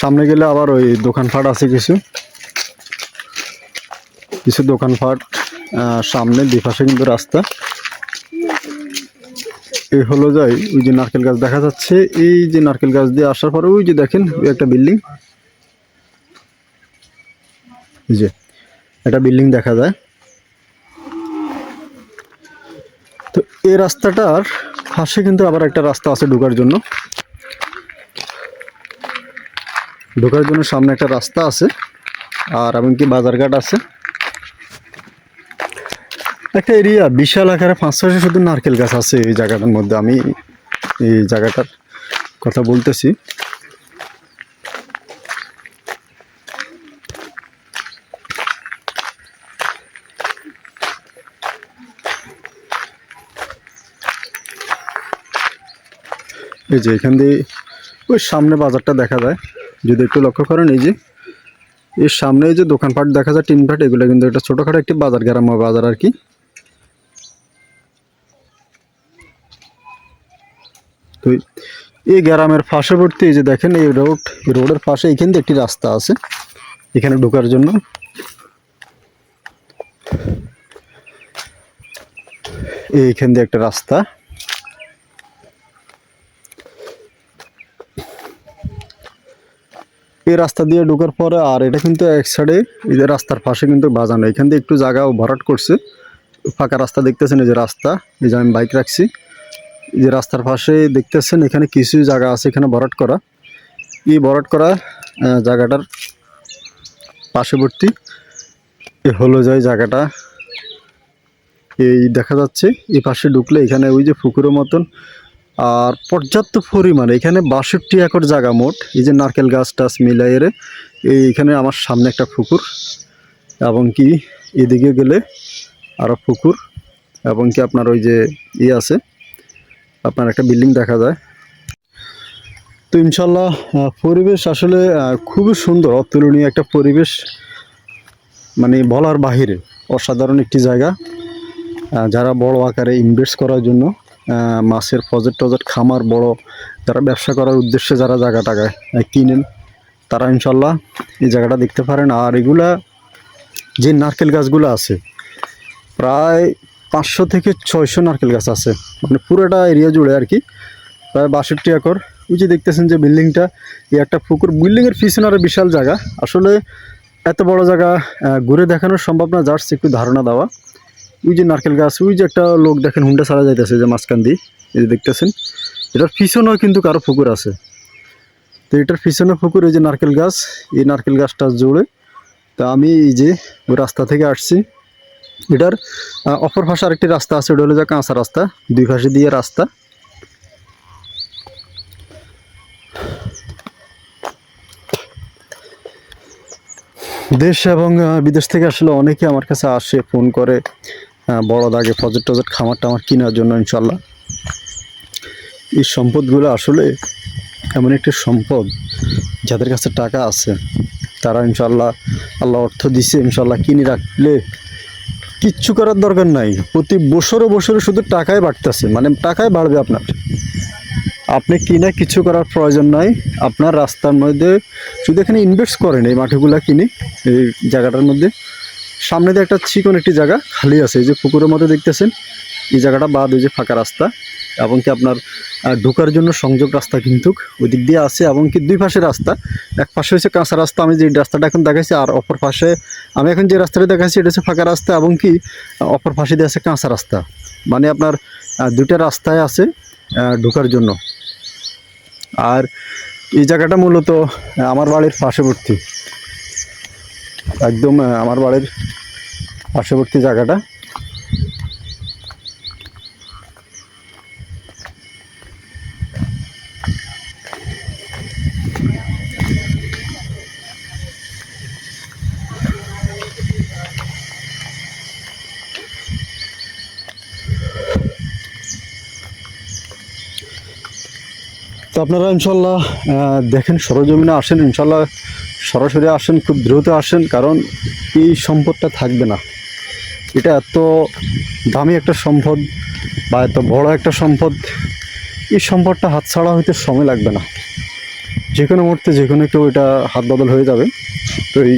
সামনে গেলে আবার ওই দোকানপাট আছে কিছু। কিছু দোকানপাট সামনে দুপাশে কিন্তু রাস্তা। এই হলো যাই, ওই যে নারকেল গাছ দেখা যাচ্ছে। এই যে নারকেল গাছ দিয়ে আসার পরে ওই যে দেখেন, ওই একটা বিল্ডিং। যে, একটা বিল্ডিং দেখা যায়। তো এই রাস্তাটার পাশে কিন্তু আবার একটা রাস্তা আছে ঢোকার জন্য। ঢোকার জন্য সামনে একটা রাস্তা আছে আর এমনকি বাজারঘাট আছে। একটা এরিয়া, বিশাল আকারে পাঁচ ছয়শো শুধু নারকেল গাছ আছে এই জায়গাটার মধ্যে। আমি এই জায়গাটার কথা বলতেছি। এই যে এখান দিয়ে ওই সামনে বাজারটা দেখা যায়। যদি একটু লক্ষ্য করেন, এই যে, এর সামনে যে দোকানপাট দেখা যায় টিনপাট এগুলো কিন্তু একটা ছোটোখাটো একটি বাজার, গ্রাম্য বাজার আর কি। তো এই- গ্রামের পার্শ্ববর্তী এই যে দেখেন, এই রোড, রোডের পাশে এখান দিয়ে একটি রাস্তা আছে, এখানে ঢোকার জন্য। এইখান দিয়ে একটা রাস্তা। এই রাস্তা দিয়ে ঢোকার পরে আর এটা কিন্তু এক সাইডে এই যে রাস্তার পাশে কিন্তু বাজানো, এখান দিয়ে একটু জায়গা ভরাট করছে। ফাঁকা রাস্তা দেখতেছেন এই যে রাস্তা, এই যে আমি বাইক রাখছি। এই যে রাস্তার পাশে দেখতেছেন এখানে কিছু জায়গা আছে এখানে ভরাট করা। এই ভরাট করা জায়গাটার পার্শ্ববর্তী এ হলো যায় জায়গাটা। এই দেখা যাচ্ছে, এই পাশে ঢুকলে এখানে ওই যে পুকুরের মতন আর পর্যাপ্ত পরিমাণে, এখানে বাষট্টি একর জায়গা মোট, এই যে নারকেল গাছ টাছ মিলাইয়ে এইখানে আমার সামনে একটা পুকুর এবং কি এদিকে গেলে আরও পুকুর এবং কি আপনার ওই যে ই আছে, আপনার একটা বিল্ডিং দেখা যায়। তো ইনশাল্লাহ পরিবেশ আসলে খুবই সুন্দর, অতুলনীয় একটা পরিবেশ মানে বলার বাহিরে, অসাধারণ একটি জায়গা যারা বড় আকারে ইনভেস্ট করার জন্য। মাছের প্রজেক্ট টজেক্ট খামার বড়, যারা ব্যবসা করার উদ্দেশ্যে যারা জায়গা টাকায় কিনেন, তারা ইনশাল্লাহ এই জায়গাটা দেখতে পারেন। আর এগুলা যে নারকেল গাছগুলো আছে, প্রায় পাঁচশো থেকে ছয়শো নারকেল গাছ আছে। মানে পুরোটা এরিয়া জুড়ে আর কি, প্রায় বাষট্টি একর। ওই যে দেখতেছেন যে বিল্ডিংটা, এই একটা পুকুর। বিল্ডিংয়ের পিছনে আরও বিশাল জায়গা। আসলে এত বড় জায়গা ঘুরে দেখানো সম্ভব না, জাস্ট একটু ধারণা দেওয়া। ওই যে নারকেল গাছ, ওই যে একটা লোক দেখেন হুন্ডা সারা যাইতেছে যে মাঝখান দিয়ে, এই যে দেখতেছেন, এটার পিছনেও কিন্তু কারও পুকুর আছে। তো এটার পিছনে পুকুর ওই যে নারকেল গাছ, এই নারকেল গাছটা জোরে তা আমি এই যে রাস্তা থেকে আসছি। এটার অপর ভাষা আরেকটি রাস্তা আছে, ওটা হলো যে কাঁচা রাস্তা, দুই পাশে দিয়ে রাস্তা। দেশ এবং বিদেশ থেকে আসলে অনেকে আমার কাছে আসে, ফোন করে বড় দাগে প্রজেক্ট টজেক্ট খামার টামার কেনার জন্য ইনশাল্লাহ এই সম্পদগুলো আসলে এমন একটি সম্পদ যাদের কাছে টাকা আছে, তারা ইনশাল্লাহ আল্লাহ অর্থ দিছে ইনশাল্লাহ কিনে রাখলে কিচ্ছু করার দরকার নাই। প্রতি বছরে বছরে শুধু টাকাই বাড়তেছে মানে টাকাই বাড়বে আপনার। আপনি কিনে কিছু করার প্রয়োজন নাই। আপনার রাস্তার মধ্যে শুধু এখানে ইনভেস্ট করেন এই মাটিগুলা কিনে, এই জায়গাটার মধ্যে, সামনে দিয়ে একটা চিকন একটি জায়গা খালি আছে, এই যে পুকুরের মধ্যে দেখতেছেন, এই জায়গাটা বাদ ওই যে ফাঁকা রাস্তা, এবং কি আপনার ঢোকার জন্য সংযোগ রাস্তা কিন্তু ওই দিক দিয়ে আছে, এবং কি দুই পাশে রাস্তা, এক পাশে হচ্ছে কাঁচা রাস্তা, আমি যে রাস্তাটা এখন দেখাচ্ছি আর অপর পাশে, আমি এখন যে রাস্তাটা দেখাচ্ছি এটা হচ্ছে ফাঁকা রাস্তা, এবং কি, অপর পাশে দিয়ে আছে কাঁচা রাস্তা। মানে আপনার দুইটা রাস্তায় আছে ঢোকার জন্য। আর এই জায়গাটা মূলত আমার বাড়ির পার্শ্ববর্তী। একদম আমার বাড়ির পার্শ্ববর্তী জায়গাটা। আপনারা ইনশাল্লাহ দেখেন সরজমিনে আসেন, ইনশাল্লাহ সরাসরি আসেন, খুব দ্রুত আসেন, কারণ এই সম্পদটা থাকবে না। এটা এত দামি একটা সম্পদ বা এত বড় একটা সম্পদ, এই সম্পদটা হাতছাড়া হইতে সময় লাগবে না। যে কোনো মুহূর্তে, যে কোনো কেউ এটা হাত বদল হয়ে যাবে। তো এই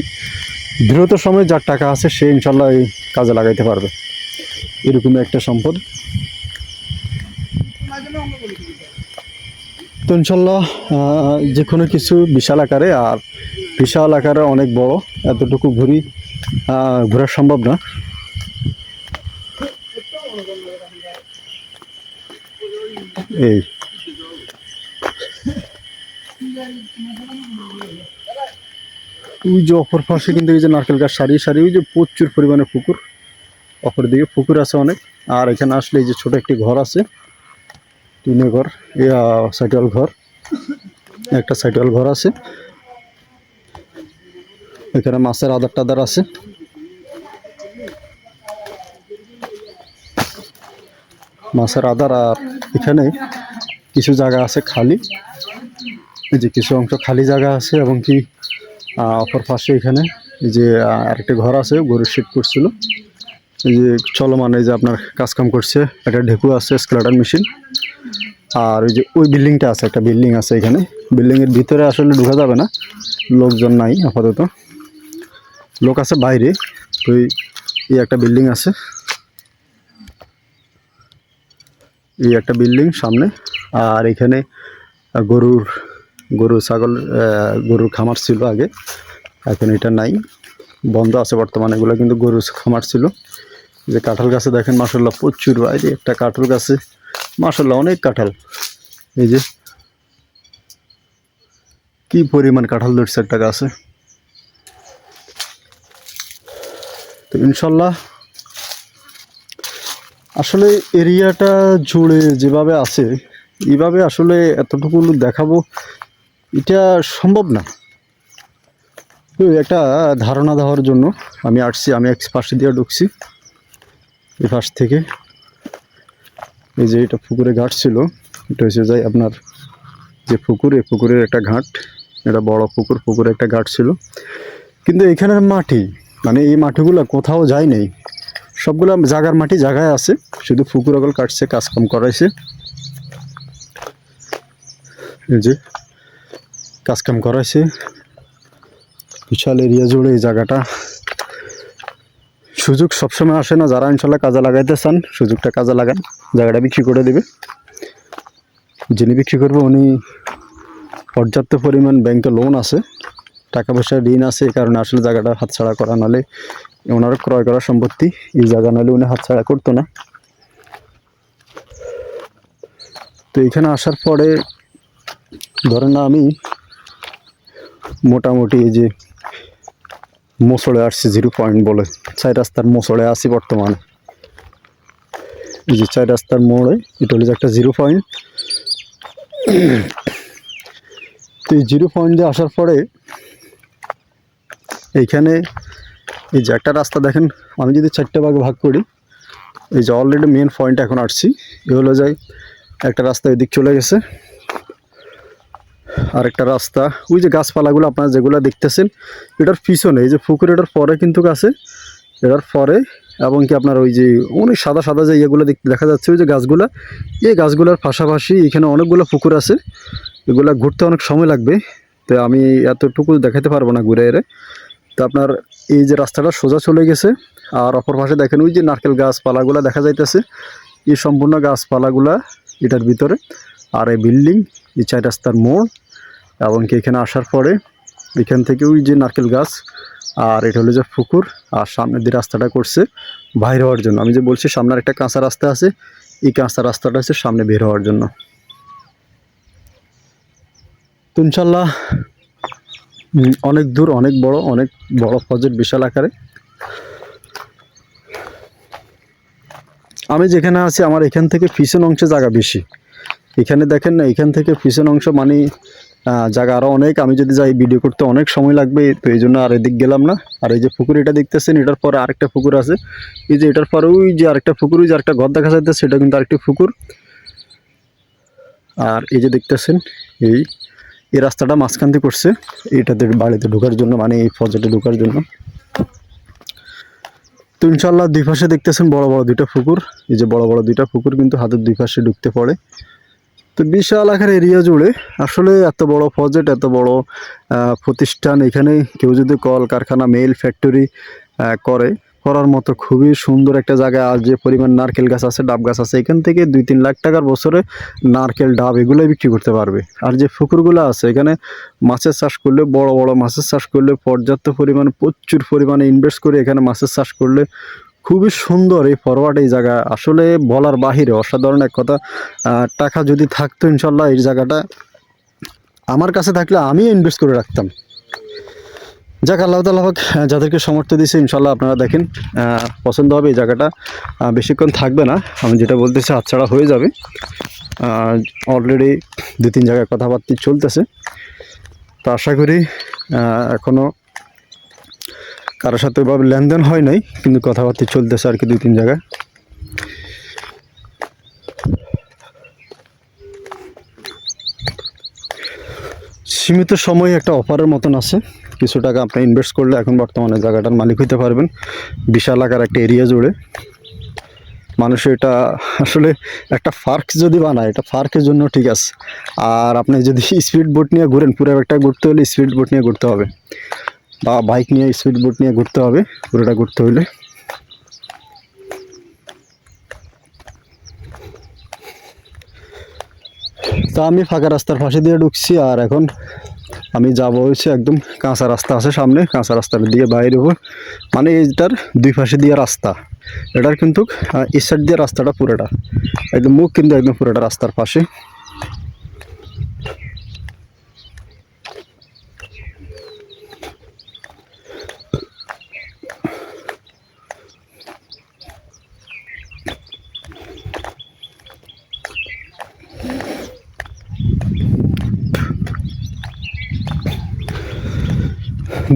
দ্রুত সময় যার টাকা আছে, সে ইনশাল্লাহ এই কাজে লাগাইতে পারবে। এরকমই একটা সম্পদ। তো ইনশাল্লাহ যে কোনো কিছু বিশাল আকারে আর বিশাল আকারে অনেক বড়, এতটুকু ঘুরি ঘোরা সম্ভব না। এই। ওই যে অপর পাশে কিন্তু এই যে নারকেল গাছ সারি সারি ওই যে প্রচুর পরিমাণে পুকুর অপর দিকে পুকুর আছে অনেক, আর এখানে আসলে এই যে ছোট একটি ঘর আছে টিনের ঘর সাইটওয়াল ঘর, একটা সাইটওয়াল ঘর আছে। এখানে মাছের আদার টাদার আছে। মাছের আদার আর এখানে কিছু জায়গা আছে খালি। এই যে কিছু অংশ খালি জায়গা আছে এবং কি অপর পাশে এখানে এই যে আরেকটা ঘর আছে, গরুর শেড করছিল। এই যে চলমান এই যে আপনার কাজকাম করছে, একটা ঢেকু আছে স্কেলেটন মেশিন আর ওই যে ওই বিল্ডিংটা আছে, একটা বিল্ডিং আছে এখানে। বিল্ডিংয়ের ভিতরে আসলে ঢোকা যাবে না, লোকজন নাই আপাতত। লোক আছে বাইরে, তো এই- একটা বিল্ডিং আছে। এই একটা বিল্ডিং সামনে, আর এখানে গরুর গরু ছাগল গরুর খামার ছিল আগে। এখন এটা নাই, বন্ধ আছে বর্তমানে। এগুলো কিন্তু গরুর খামার ছিল। যে কাঁঠাল গাছে দেখেন মাসাল্লাহ প্রচুর বাইরে একটা কাঁঠাল গাছে মাসাল্লাহ অনেক কাঁঠাল। এই যে, কি পরিমাণ কাঁঠাল ধরছে একটা গাছে। তো ইনশাল্লাহ আসলে এরিয়াটা জুড়ে যেভাবে আছে, এইভাবে আসলে এতটুকু দেখাবো, এটা সম্ভব না। একটা ধারণা দেওয়ার জন্য আমি আসছি, আমি এক পাশে দিয়ে ঢুকছি এই পাশ থেকে। এই যে এটা পুকুরে ঘাট ছিল, এটা হচ্ছে যাই আপনার যে পুকুর, পুকুরের একটা ঘাট, এটা বড় পুকুর, পুকুরে একটা ঘাট ছিল। কিন্তু এখানের মাটি মানে এই মাটিগুলো কোথাও যায় নাই সবগুলো জায়গার মাটি জায়গায় আছে, শুধু পুকুর অগল কাটছে, কাজকাম করাইছে। এই যে কাজকাম করাইছে। বিশাল এরিয়া জুড়ে এই জায়গাটা। সুযোগ সবসময় আসে না, যারা ইনশাল্লাহ কাজে লাগাইতে চান সুযোগটা কাজে লাগান, জায়গাটা বিক্রি করে দেবে। যিনি বিক্রি করবে, উনি পর্যাপ্ত পরিমাণ ব্যাংকে লোন আছে, টাকা পয়সা ঋণ আছে, এই কারণে আসলে জায়গাটা হাতছাড়া করা, নাহলে ওনার ক্রয় করা সম্পত্তি, এই জায়গা নাহলে উনি হাতছাড়া করতো না। তো এখানে আসার পরে, ধরেন না আমি মোটামুটি এই যে মোসড়ে আসছি জিরো পয়েন্ট বলে। চাই রাস্তার মোসড়ে আছি বর্তমানে। এই যে চাই রাস্তার মোড়ে, এটা হলো যে একটা জিরো পয়েন্ট। তো এই জিরো পয়েন্টে আসার পরে এইখানে এই যে একটা রাস্তা দেখেন, আমি যদি চারটে ভাগে ভাগ করি, এই যে অলরেডি মেন পয়েন্ট এখন আসছি, এ হলো যাই একটা রাস্তা এদিক চলে গেছে। আরেকটা রাস্তা। ওই যে গাছপালাগুলো আপনারা যেগুলো দেখতেছেন, এটার পিছনে, এই যে পুকুর, এটার পরে কিন্তু আছে এটার পরে, এবং কি আপনার ওই যে অনেক সাদা সাদা যে ইয়েগুলো দেখা যাচ্ছে, ওই যে গাছগুলা, এই গাছগুলোর পাশাপাশি এখানে অনেকগুলো পুকুর আছে, এগুলা ঘুরতে অনেক সময় লাগবে, তো আমি এতটুকু দেখাতে পারব না ঘুরে এরে। তো আপনার এই যে রাস্তাটা সোজা চলে গেছে, আর অপর পাশে দেখেন ওই যে নারকেল গাছপালাগুলো দেখা যাইতেছে, এই সম্পূর্ণ গাছপালাগুলা এটার ভিতরে, আর এই বিল্ডিং এই চার রাস্তার মোড়, এবং কি এখানে আসার পরে এখান থেকে ওই যে নারকেল গাছ, আর এটা হলো যে পুকুর, আর সামনের দিয়ে রাস্তাটা করছে বাইর হওয়ার জন্য। আমি যে বলছি, সামনের একটা কাঁচা রাস্তা আছে, এই কাঁচা রাস্তাটা হচ্ছে সামনে বের হওয়ার জন্য। তো ইনশাল্লাহ অনেক দূর, অনেক বড় অনেক বড় প্রজেক্ট বিশাল আকারে। আমি যেখানে আছি, আমার এখান থেকে পিছন অংশে জায়গা বেশি। এখানে দেখেন না, এখান থেকে পিছন অংশ মানে জায়গা আরও অনেক। আমি যদি যাই ভিডিও করতে অনেক সময় লাগবে, তো এই জন্য আর এদিক গেলাম না। আর এই যে পুকুর এটা দেখতেছেন, এটার পরে আরেকটা পুকুর আছে। এই যে এটার পরে ওই যে আরেকটা পুকুর, ওই যে আরেকটা ঘর দেখা যাচ্ছে সেটা কিন্তু আরেকটি পুকুর। আর এই যে দেখতেছেন, এই এই রাস্তাটা মাঝখান দিয়ে করছে এটাতে বাড়িতে ঢোকার জন্য মানে এই প্রজেক্টে ঢোকার জন্য। তো ইনশাল্লাহ দুই পাশে দেখতেছেন বড় বড় দুইটা পুকুর। এই যে বড় বড় দুইটা পুকুর কিন্তু হাতের দুই পাশে ঢুকতে পড়ে। তো বিশাল আকার এরিয়া জুড়ে আসলে এত বড় প্রজেক্ট এত বড় প্রতিষ্ঠান এখানে কেউ যদি কল, কারখানা মেল ফ্যাক্টরি করে, করার মতো খুবই সুন্দর একটা জায়গা। আর যে পরিমাণ নারকেল গাছ আছে, ডাব গাছ আছে, এখান থেকে দুই তিন লাখ টাকার বছরে নারকেল, ডাব এগুলোই বিক্রি করতে পারবে। আর যে পুকুরগুলো আছে, এখানে মাছের চাষ করলে, বড় বড় মাছের চাষ করলে পর্যাপ্ত পরিমাণে, প্রচুর পরিমাণে ইনভেস্ট করে এখানে মাছের চাষ করলে খুবই সুন্দর এই ফরওয়ার্ড এই জায়গা। আসলে বলার বাহিরে অসাধারণ এক কথা। টাকা যদি থাকতো ইনশাল্লাহ এই জায়গাটা আমার কাছে থাকলে আমি ইনভেস্ট করে রাখতাম। যাক আল্লাহ তালা হোক যাদেরকে সমর্থ দিয়েছে ইনশাল্লাহ আপনারা দেখেন পছন্দ হবে এই জায়গাটা। বেশিক্ষণ থাকবে না আমি যেটা বলতেছি হাতছাড়া হয়ে যাবে। অলরেডি দু তিন জায়গায় কথাবার্তা চলতেছে। তো আশা করি আহ, এখনও কারোর সাথে ওইভাবে লেনদেন হয় নাই, কিন্তু কথাবার্তা চলতেছে আর কি দুই তিন জায়গায়। সীমিত সময়ে একটা অফারের মতন আছে। কিছু টাকা আপনি ইনভেস্ট করলে এখন বর্তমানে জায়গাটার মালিক হতে পারবেন। বিশাল আকার একটা এরিয়া জুড়ে। মানুষ এটা আসলে একটা ফার্ক যদি বানায়, এটা ফার্কের জন্য ঠিক আছে। আর আপনি যদি স্পিড বোট নিয়ে ঘুরেন পুরো একটা ঘুরতে হলে স্পিড বোট নিয়ে ঘুরতে হবে। বা বাইক নিয়ে, স্পিড বোট নিয়ে ঘুরতে হবে, পুরোটা ঘুরতে হলে তা আমি ফাঁকা রাস্তার পাশে দিয়ে ঢুকছি, আর এখন আমি যাব হচ্ছে একদম কাঁচা রাস্তা আছে সামনে, কাঁচা রাস্তার দিয়ে বাইরে হব। মানে এইটার দুই পাশে দিয়ে রাস্তা। এটার কিন্তু এই সাইড দিয়ে রাস্তাটা পুরোটা। একদম মুখ কিন্তু একদম পুরোটা রাস্তার পাশে।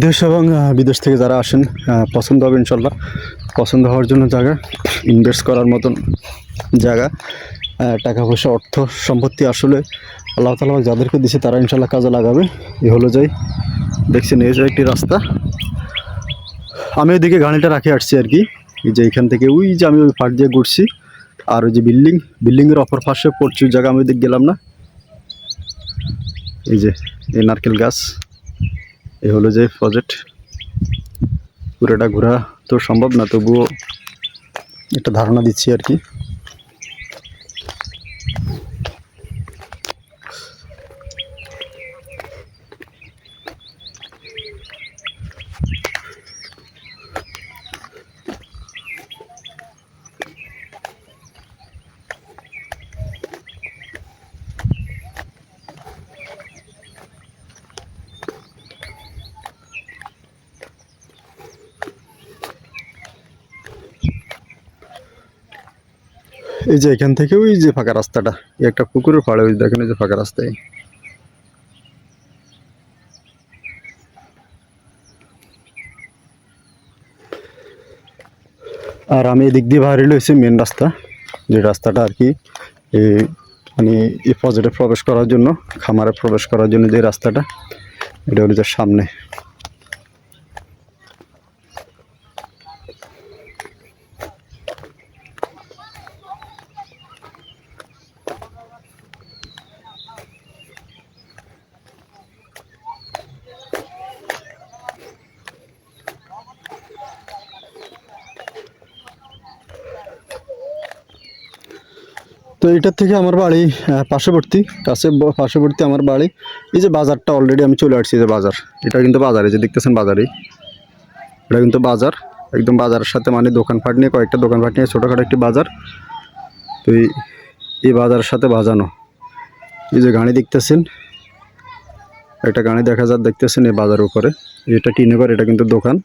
দেশ এবং বিদেশ থেকে যারা আসেন পছন্দ হবে ইনশাল্লাহ পছন্দ হওয়ার জন্য জায়গা ইনভেস্ট করার মতন জায়গা টাকা পয়সা, অর্থ, সম্পত্তি আসলে আল্লাহ তালা যাদেরকে দিছে তারা ইনশাল্লাহ কাজে লাগাবে। এ হলো যাই, দেখছেন, এই যে একটি রাস্তা। আমি ওইদিকে গাড়িটা রাখে আসছি আর কি। যে এখান থেকে ওই যে আমি ওই পাট দিয়ে ঘুরছি, আর ওই যে বিল্ডিং, বিল্ডিংয়ের অপর পাশে প্রচুর জায়গা আমি ওইদিকে গেলাম না। এই যে, এই নারকেল গাছ। এই হলো যে প্রজেক্ট পুরোটা ঘোরা তো সম্ভব না, তবুও একটা ধারণা দিচ্ছি আর কি। এই যে এখান থেকে ওই যে ফাঁকা রাস্তাটা একটা পুকুরের পাড়ে ওই দেখেন ওই যে ফাঁকা রাস্তায়। আর আমি এদিক দিয়ে বাইরে লইছি মেন রাস্তা। যে রাস্তাটা আর কি মানে এই পজেটে প্রবেশ করার জন্য, খামারে প্রবেশ করার জন্য যে রাস্তাটা, এটা হলো যে সামনে। তো এটার থেকে আমার বাড়ি পার্শ্ববর্তী, কাছে পার্শ্ববর্তী আমার বাড়ি। এই যে বাজারটা অলরেডি আমি চলে আসছি যে বাজার। এটা কিন্তু বাজারে যে দেখতেছেন বাজারেই। এটা কিন্তু বাজার, একদম বাজারের সাথে মানে দোকানপাট নিয়ে, কয়েকটা দোকানপাট নিয়ে ছোটোখাটো একটি বাজার। তো এই বাজারের সাথে বাজানো। এই যে গাড়ি দেখতেছেন, একটা গাড়ি দেখা যার দেখতেছেন এই বাজারের উপরে। এটা টিনেঘর এটা কিন্তু দোকান।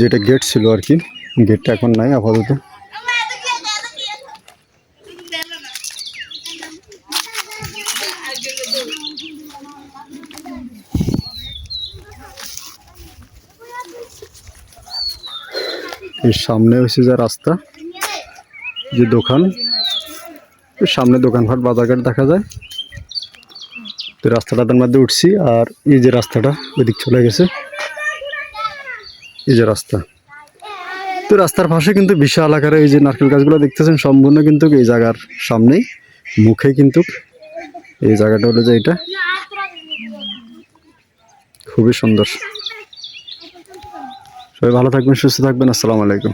যেটা গেট ছিল আর কি গেটটা এখন নাই আপাতত। সামনে হয়েছে যা রাস্তা, যে দোকান সামনে দোকানপাট বাজারঘাট দেখা যায়। তো রাস্তাটার মধ্যে উঠছি আর এই যে রাস্তাটা ওইদিক চলে গেছে। এই যে রাস্তা। তো রাস্তার পাশে কিন্তু বিশাল আকারে এই যে নারকেল গাছগুলো দেখতেছেন, সম্পূর্ণ কিন্তু এই জায়গার সামনেই, মুখে কিন্তু এই জায়গাটা হলো যে এটা। খুবই সুন্দর। সবাই ভালো থাকবেন, সুস্থ থাকবেন, আসসালামু আলাইকুম।